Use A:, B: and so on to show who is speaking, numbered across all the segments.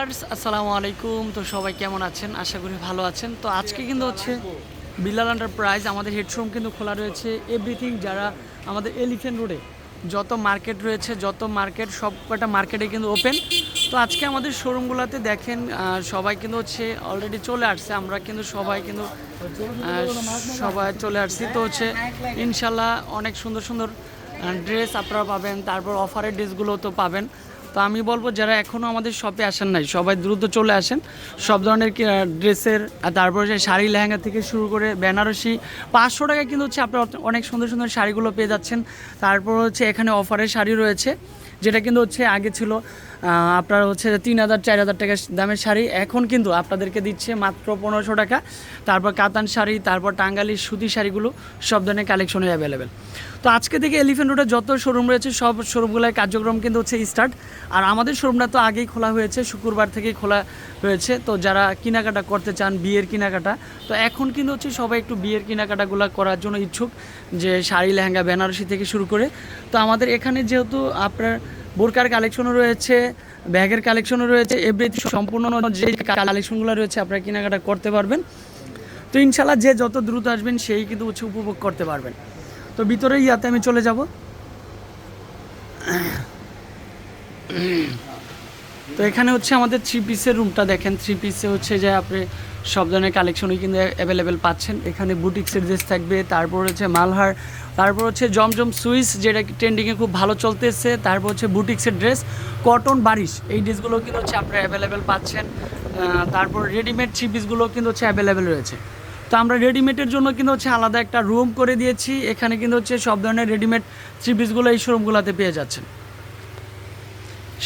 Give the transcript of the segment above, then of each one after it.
A: আসসালামু আলাইকুম। তো সবাই কেমন আছেন? আশা করি ভালো আছেন। তো আজকে কিন্তু হচ্ছে বিলাল এন্টারপ্রাইজ আমাদের হেডশোরুম কিন্তু খোলা রয়েছে। এভরিথিং যারা আমাদের এলিফেন্ট রোডে যত মার্কেট রয়েছে, যত মার্কেট সব কটা মার্কেটে কিন্তু ওপেন তো আজকে আমাদের শোরুমগুলোতে দেখেন সবাই কিন্তু হচ্ছে অলরেডি চলে আসছে। আমরা কিন্তু সবাই কিন্তু সবাই চলে আসছি। তো হচ্ছে ইনশাল্লাহ অনেক সুন্দর সুন্দর ড্রেস আপনারা পাবেন, তারপর অফারের ড্রেসগুলো তো পাবেন। তো আমি বলব যারা এখনও আমাদের শপে আসেন নাই, সবাই দ্রুত চলে আসেন। সব ধরনের ড্রেসের তারপরে সেই শাড়ি লেহেঙ্গা থেকে শুরু করে বেনারসি, পাঁচশো টাকায় কিন্তু হচ্ছে আপনার অনেক সুন্দর সুন্দর শাড়িগুলো পেয়ে যাচ্ছেন। তারপর হচ্ছে এখানে অফারের শাড়ি রয়েছে। যেটা কিন্তু হচ্ছে আগে ছিল আপনার হচ্ছে তিন হাজার, চার হাজার টাকা দামের শাড়ি। এখন কিন্তু আপনাদেরকে দিচ্ছে মাত্র পনেরোশো টাকা। তারপর কাতান শাড়ি, তারপর টাঙ্গালি সুতি শাড়িগুলো সব ধরনের কালেকশনে অ্যাভেলেবেল তো আজকে থেকে এলিফেন্ট রোডে যত শোরুম রয়েছে, সব শোরুমগুলোর কার্যক্রম কিন্তু হচ্ছে স্টার্ট আর আমাদের শোরুমটা তো আগেই খোলা হয়েছে, শুক্রবার থেকেই খোলা হয়েছে তো যারা কেনাকাটা করতে চান, বিয়ের কেনাকাটা, তো এখন কিন্তু হচ্ছে সবাই একটু বিয়ের কেনাকাটাগুলো করার জন্য ইচ্ছুক। যে শাড়ি, লেহেঙ্গা, বেনারসি থেকে শুরু করে। তো আমাদের এখানে যেহেতু আপনার বোরকার কালেকশনও রয়েছে, ব্যাগের কালেকশনও রয়েছে এভরিথিং সম্পূর্ণ যে কালেকশনগুলো রয়েছে আপনারা কেনাকাটা করতে পারবেন। তো ইনশাল্লাহ যে যত দ্রুত আসবেন সেই কিন্তু হচ্ছে উপভোগ করতে পারবেন। তো ভিতরে ইয়াতে আমি চলে যাব। তো এখানে হচ্ছে আমাদের থ্রি পিসের রুমটা দেখেন। থ্রি পিসে হচ্ছে যে আপনি সব ধরনের কালেকশনই কিন্তু অ্যাভেলেবেল পাচ্ছেন। এখানে বুটিক্সের ড্রেস থাকবে, তারপর হচ্ছে মালহার, তারপর হচ্ছে জমজম সুইস, যেটা ট্রেন্ডিংয়ে খুব ভালো চলতেছে। তারপর হচ্ছে বুটিক্সের ড্রেস কটন বারিশ। এই ড্রেসগুলো কিন্তু হচ্ছে আপনারা অ্যাভেলেবেল পাচ্ছেন। তারপর রেডিমেড থ্রি কিন্তু হচ্ছে অ্যাভেলেবেল রয়েছে। তো আমরা রেডিমেডের জন্য কিন্তু হচ্ছে আলাদা একটা রুম করে দিয়েছি। এখানে কিন্তু হচ্ছে সব ধরনের রেডিমেড থ্রি পিসগুলো এই শোরুমগুলোতে পেয়ে যাচ্ছেন।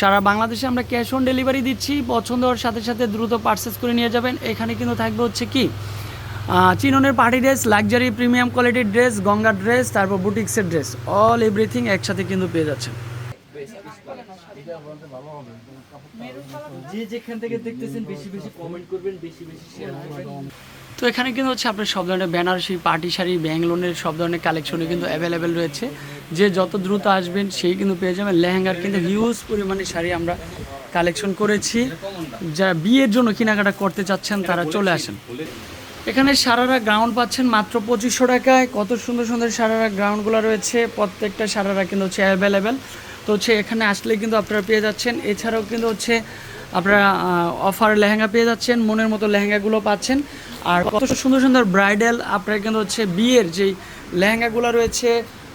A: সারা বাংলাদেশে আমরা ক্যাশ অন ডেলিভারি দিচ্ছি। পছন্দ হওয়ার সাথে সাথে দ্রুত পার্সেস করে নিয়ে যাবেন। এখানে কিন্তু থাকবে হচ্ছে কি? চিননের পার্টি ড্রেস লাক্সারি প্রিমিয়াম কোয়ালিটির ড্রেস গঙ্গার ড্রেস তারপর বুটিক্সের ড্রেস। অল এভরিথিং একসাথে কিন্তু পেয়ে যাচ্ছেন।
B: যে যেখান থেকে দেখতেছেন বেশি বেশি কমেন্ট করবেন বেশি বেশি শেয়ার করবেন।
A: তো এখানে কিন্তু হচ্ছে আপনার সব ধরনের বেনারসি পার্টি শাড়ি ব্যাঙ্গলোনের সব ধরনের কালেকশনই কিন্তু অ্যাভেলেবেল রয়েছে। যে যত দ্রুত আসবেন সেই কিন্তু পেয়ে যাবেন। লেহেঙ্গার কিন্তু হিউজ পরিমাণে শাড়ি আমরা কালেকশন করেছি। যারা বিয়ের জন্য কেনাকাটা করতে চাচ্ছেন, তারা চলে আসেন। এখানে সারারা গ্রাউন্ড পাচ্ছেন মাত্র পঁচিশশো টাকায়। কত সুন্দর সুন্দর সারারা গ্রাউন্ডগুলো রয়েছে। প্রত্যেকটা সারারা কিন্তু হচ্ছে অ্যাভেলেবেল তো হচ্ছে এখানে আসলে কিন্তু আপনারা পেয়ে যাচ্ছেন। এছাড়াও কিন্তু হচ্ছে আপনারা অফার লেহেঙ্গা পেয়ে যাচ্ছেন। মনের মতো লেহেঙ্গাগুলো পাচ্ছেন। আর কত সুন্দর সুন্দর ব্রাইডাল আপনারা কিন্তু হচ্ছে বিয়ের যেই লেহেঙ্গাগুলো রয়েছে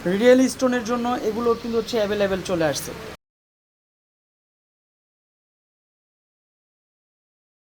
A: রিয়েল স্টোনের জন্য এগুলো কিন্তু হচ্ছে অ্যাভেলেবেল চলে আসছে।